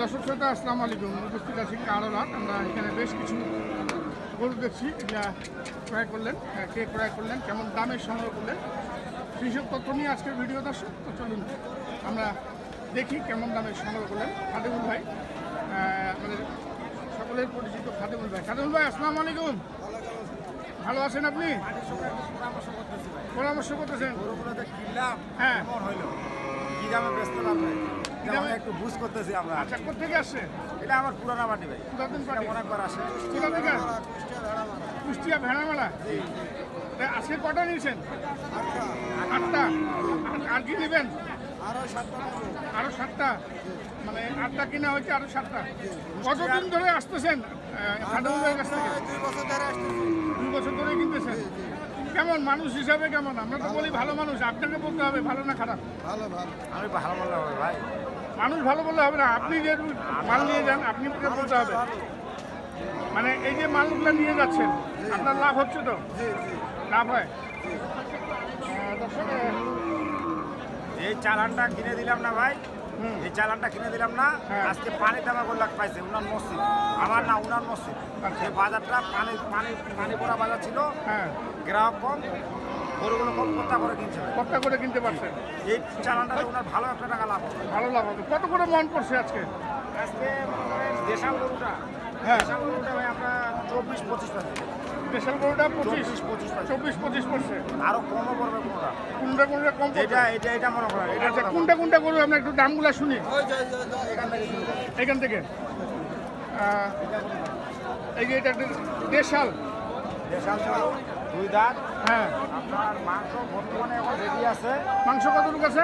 দর্শক শ্রোতা আসসালামু আলাইকুম। উপস্থিত আছি কারোরাত আমরা এখানে বেশ কিছু গরু দেখছি যা ক্রয় করলেন আহ, কে ক্রয় করলেন কেমন দামে সংগ্রহ করলেন সেই সব তথ্য নিয়ে আজকের ভিডিও দর্শক। তো চলুন আমরা দেখি কেমন দামে সংগ্রহ করলেন খাদেমুল ভাই। আমাদের সকলের পরিচিত খাদেমুল ভাই। খাদেমুল ভাই আসসালামু আলাইকুম। ভালো আছেন আপনি? পরামর্শ করতেছেন। হ্যাঁ। কি দামে ব্যস্ত লাভ একটু বুঝ করতেছি আমরা। আচ্ছা কোথেকে আসছে? এটা আমার পুরানা বাটি ভাই। পুরাতন এটা পার্টি অনেকবার আসে কোথা থেকে? কুষ্টিয়া আজকে কটা নিয়েছেন? আটটা। আর- আর কি নেবেন আরও সাতটা। মানে আটটা কিনা হয়েছে আরও সাতটা। কতদিন ধরে আসতেছেন থেকে? দুই বছর ধরে কিনতেছেন? কেমন? মানুষ হিসাবে কেমন? আমরা তো বলি ভালো মানুষ। আপনাকে বলতে হবে ভালো না খারাপ? ভালো ভালো। আমি ভালো বললে হবে ভাই। মানুষ ভালো বললে হবে না। আপনি যে মাল নিয়ে যান আপনি বলতে হবে। মানে এই যে মালগুলো নিয়ে যাচ্ছেন আপনার লাভ হচ্ছে তো? লাভ হয়? এই চালানটা কিনে দিলাম না ভাই। হুম। এই চালানটা কিনে দিলাম না। হ্যাঁ। আজকে পানি দামা করলে পাইছে উনার মসজিদ। আমার না উনার মসজিদ। আচ্ছা। এই বাজারটা পানি পানি পানি পড়া বাজার ছিল। হ্যাঁ। গ্রাহক কম গরুগুলো করে কিনছে করে কিনতে পারছেন এই চালানটাতে উনার ভালো একটা টাকা লাভ ভালো লাভ হবে। কত করে মন পড়ছে আজকে? আজকে মনে দেশাল গরুটা। হ্যাঁ। দেশাল গরুটা ভাই আমরা চব্বিশ পঁচিশ পাচ্ছি। দেশের গরুটা পঁচিশ চব্বিশ পঁচিশ চব্বিশ পঁচিশ পড়ছে। আরও কমও পড়বে কোনটা? কোনটা কোনটা কম এটা এটা এটা মনে করেন এটা আচ্ছা কোনটা কোনটা গরু আমরা একটু দামগুলো শুনি। এখান থেকে এই যে এটা দেশাল। দেশাল দুই দাঁত। হ্যাঁ। আপনার মাংস বর্তমানে এখন রেডি আছে। মাংস কতটুকু আছে?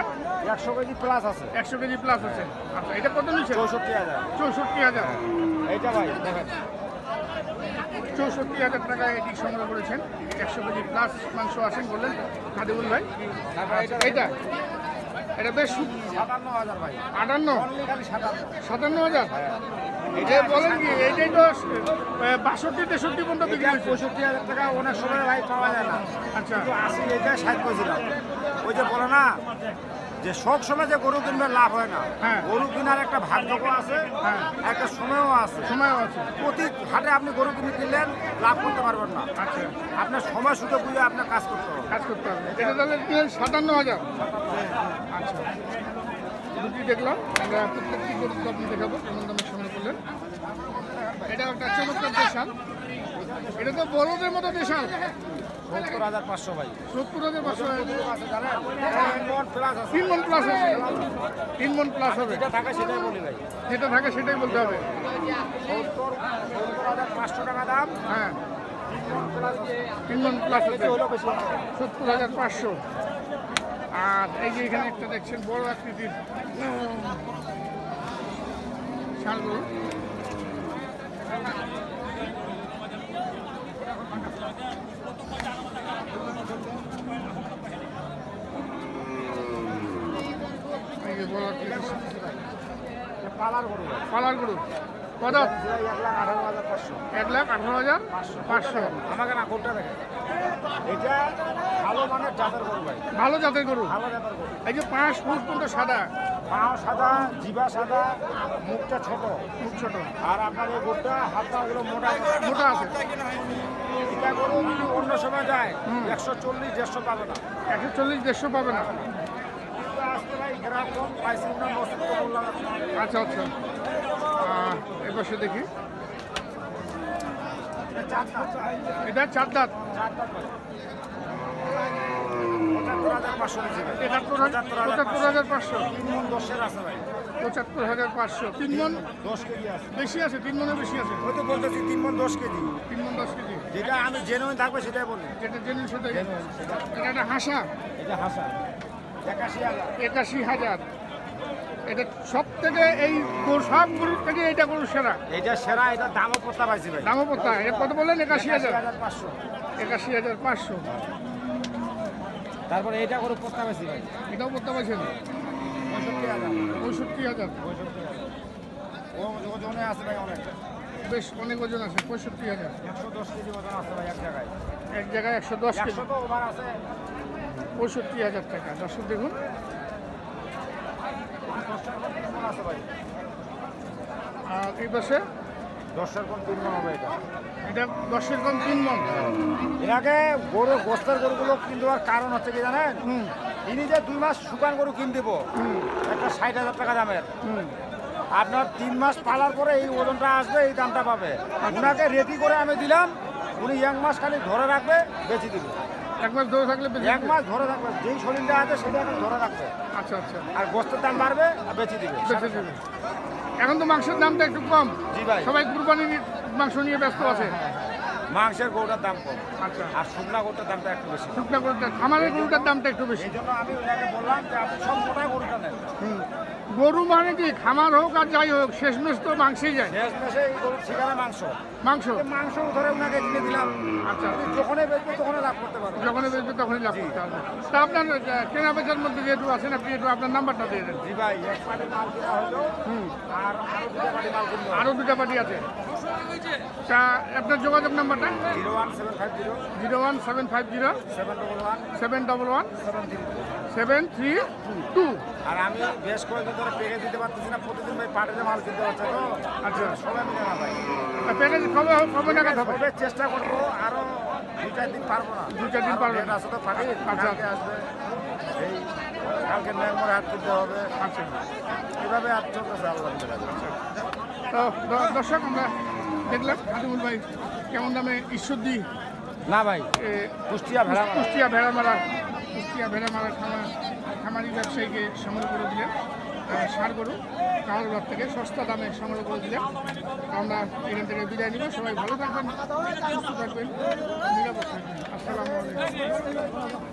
একশো কেজি প্লাস আছে। একশো কেজি প্লাস আছে। আচ্ছা এটা কত নিচ্ছে? চৌষট্টি হাজার। চৌষট্টি হাজার। এইটা ভাই দেখেন। চৌষট্টি হাজার টাকা এটি সংগ্রহ করেছেন। একশো কেজি প্লাস মাংস আছেন বললেন খাদিবুল ভাই। এটা এইটা এটা বেশ সাতান্ন হাজার ভাই আটান্ন সাতান্ন হাজার? এটা বলেন কি এইটাই তো বাষট্টি তেষট্টি পর্যন্ত বিক্রি হয় পঁয়ষট্টি হাজার টাকা অনেক সময় ভাই পাওয়া যায় না। আচ্ছা। আশি এটা ষাট করেছিলাম ওই যে বলো না যে সব সময় যে গরু কিনবে লাভ হয় না। হ্যাঁ। গরু কেনার একটা ভাগ্যও আছে হ্যাঁ। একটা সময়ও আছে। সময়ও আছে। প্রতি হাটে আপনি গরু কিনে কিনলেন লাভ করতে পারবেন না। আচ্ছা। আপনার সময় সুযোগ বুঝে আপনার কাজ করতে হবে। কাজ করতে হবে। এটা তাহলে সাতান্ন হাজার। আচ্ছা। দুটি দেখলাম। আমরা প্রত্যেকটি গরু আপনি দেখাবো কেমন দামের সংগ্রহ করলেন। এটা একটা চমৎকার দেশাল। এটা তো বড়দের মতো দেশাল। সত্তর হাজার পাঁচশো ভাই। সত্তর হাজার পাঁচশো তিন মন প্লাস আছে। তিন মন প্লাস হবে। যেটা থাকে সেটাই বলি ভাই। যেটা থাকে সেটাই বলতে হবে। সত্তর সত্তর হাজার পাঁচশো টাকা দাম। হ্যাঁ। তিন মন প্লাস বেশি সত্তর হাজার পাঁচশো। আর এই যে এখানে একটা দেখছেন বড় আকৃতির। শাল গরু এই যে বড় আকৃতির পালার গরু কত? এক লাখ আঠারো হাজার পাঁচশো। আমাকে না কোনটা দেখেন এটা ভালো মানের জাতের গরু ভাই। ভালো জাতের গরু? ভালো জাতের গরু। এই যে পাঁচ ফুট পর্যন্ত সাদা। পাও সাদা জিবা সাদা মুখটা ছোট। খুব ছোট। আর আপনার এই গরুটা হাতটা গুলো মোটা মোটা আছে। এটা গরু অন্য সময় যায়। একশো চল্লিশ দেড়শো পাবে না। একশো চল্লিশ দেড়শো পাবে না। আচ্ছা আচ্ছা। এপাশে দেখি। এটা চার দাঁত। পঁচাত্তর হাজার পাঁচশো। পঁচাত্তর হাজার পাঁচশো। তিন মন মন দশ কেজি আছে। বেশি আছে তিন মনে বেশি আছে। ওই তো বলতেছি তিন মন দশ কেজি। তিন মন দশ কেজি। যেটা আমি জেনুইন থাকবে সেটাই বলি যেটা জেনুইন সেটাই। এটা হাসা। এটা হাসা। একাশি হাজার। এটা সব থেকে এই গরু সব গরুর থেকে এটা গরু সেরা? এটা সেরা এটা দামও প্রস্তাব আছে ভাই। দামও কত এটা কত বললেন? একাশি হাজার। পাঁচশো। একাশি হাজার পাঁচশো। তারপরে এটা করে প্রস্তাব আছে ভাই। এটাও করতে পারছেন? পঁয়ষট্টি হাজার। পঁয়ষট্টি হাজার। পঁয়ষট্টি হাজার। ওজনে আছে ভাই অনেক। বেশ অনেক ওজন আছে। পঁয়ষট্টি হাজার। একশো দশ কেজি ওজন আছে ভাই এক জায়গায়। এক জায়গায় একশো দশ কেজি। ওভার আছে। পঁয়ষট্টি হাজার টাকা। দর্শক দেখুন। আছে এই পাশে? দশের তিন মন হবে এটা? এটা দশের কম তিন মন? গরু গরুগুলো কারণ হচ্ছে কি জানেন? ইনি যে দুই মাস শুকান গরু কিন দেব একটা ষাট হাজার টাকা দামের। হুম। আপনার তিন মাস পালার পরে এই ওজনটা আসবে এই দামটা পাবে। ওনাকে রেডি করে আমি দিলাম উনি এক মাস খালি ধরে রাখবে বেশি দিবে। এক মাস ধরে থাকলে এক মাস ধরে রাখবে যেই শরীরটা আছে সেটা এখন ধরে রাখবে। আচ্ছা আচ্ছা। আর গোস্তের দাম বাড়বে আর বেশি দিবে। বেঁচে দেবে। এখন তো মাংসের দামটা একটু কম। জি ভাই। সবাই কুরবানির মাংস নিয়ে ব্যস্ত আছে। মাংসের গরুটার দাম কম। আচ্ছা। আর শুকনা গরুটার দামটা একটু বেশি। শুকনা গরুটা খামারের গরুটার দামটা একটু বেশি। এই জন্য আমি ওনাকে বললাম যে আপনি সব মোটা গরুটা নেন। হুম। গরু মানে কি? খামার হোক আর যাই হোক শেষমেশ তো মাংসই যায়। শেষ মেশে এই গরুর ঠিকানা মাংস। মাংস? মাংস ধরে ওনাকে কিনে দিলাম। আচ্ছা আপনি যখনই বেচবে তখনই লাভ করতে পারবেন যখনই বেচবে তখনই লাভ করতে হবে তা আপনার কেনা বেচার মধ্যে যেহেতু আছেন আপনি একটু আপনার নাম্বারটা দিয়ে দেন। জি ভাই এক পাটি মাল কিনা হলো হুম। আর আরও দুটো পাটি মাল কিনবো। আরও দুটা পার্টি আছে। তা আপনার যোগাযোগ নাম্বারটা? Zero one seven five zero zero one seven five zero seven double one seven double one seven seven three two. আর আমি বেশ কয়েকদিন ধরে পেকে দিতে পারতেছি না প্রতিদিন ভাই পাটিতে মাল কিনতে হচ্ছে তো। আচ্ছা। সবাই মিলে না ভাই। প্যাকেজ কবে কবে নাগাদ হবে? চেষ্টা করব আরও দুই চার দিন পারব না। দু চার দিন আরও। ডেট আছে তো পাটি আচ্ছা। কালকে আসবে। এই কালকে ম্যাঙ্গোর হাট কিনতে হবে। আচ্ছা। এইভাবে হাট চলতেছে আল্লাহ তো দ- দর্শক আমরা দেখলাম হাতিমুল ভাই কেমন দামে ঈশ্বরদী না ভাই এ, কুষ্টিয়া ভেড়া কুষ্টিয়া ভেড়ামারা কুষ্টিয়া ভেড়ামারা খামার, খামারি ব্যবসায়ীকে সংগ্রহ করে দিলেন সার গরু কামারবাদ থেকে সস্তা দামে সংগ্রহ করে দিলেন। আমরা এখান থেকে বিদায় নিব। সবাই ভালো থাকবেন, সুস্থ থাকবেন, নিরাপদ থাকবেন। আসসালাম আলাইকুম।